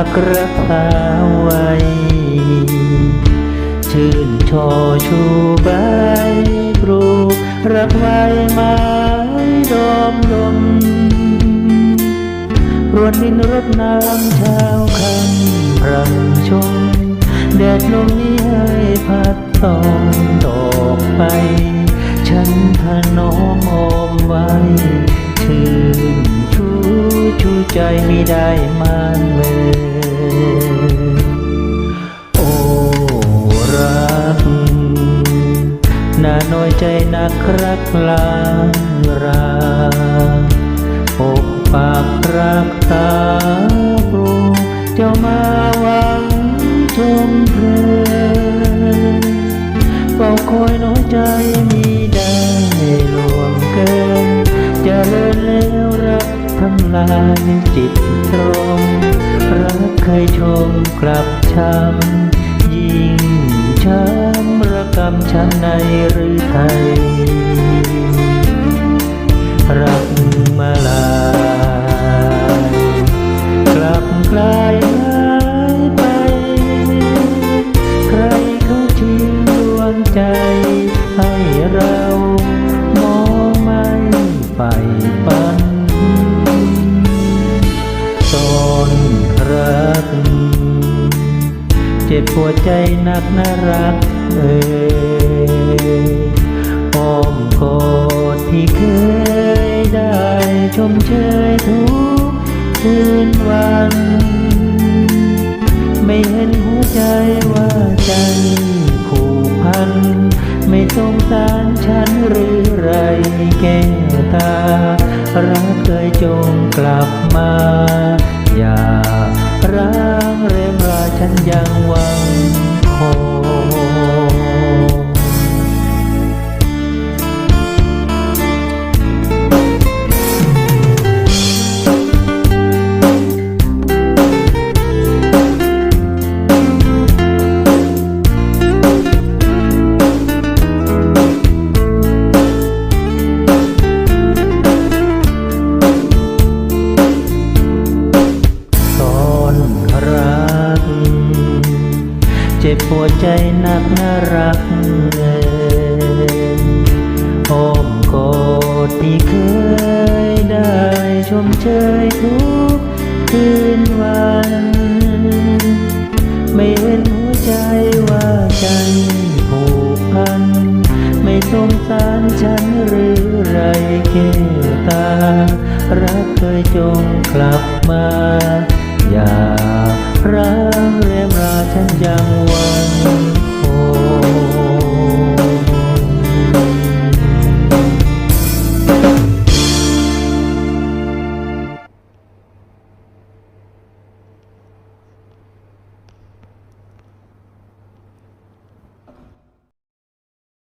ักรักษาไว้ ชื่นชอชูใบปลูรักไว้ไม้ดอมดมรวนดินรดน้ำเช้าคำรำชมแดดลมนี้ให้พัดตอง ชูใจไม่ได้มานเลยโอ้รักน่าน้อยใจนักรักลางราอกปากรักษาปลูเจ้ามาหวังชมเพลินเฝ้าคอยน้อยใจ ทำลายจิตตรงรักเคยชมกลับช้ำยิ่งช้ำระกำช้ำในหรือไทย จ็บปวดใจนักน่ารักเอ่ยอ้อมกอดที่เคยได้ชมเชยทุกคืนวัน ไม่เห็นหัวใจว่าใจผูกพัน ไม่สงสารฉันหรือไรแก้วตา รักเคยจงกลับมา อย่า ร้างเรมราฉันยังหวังคอย เจ็บปวดใจนักน่ารักเอ่ยอ้อมกอดที่เคยได้ชมเชยทุกคืนวัน ไม่เห็นหัวใจว่าใจผูกพัน ไม่สงสารฉันหรือไรแก้วตา รักเคยจงกลับ เรื่อราวฉันยังวัง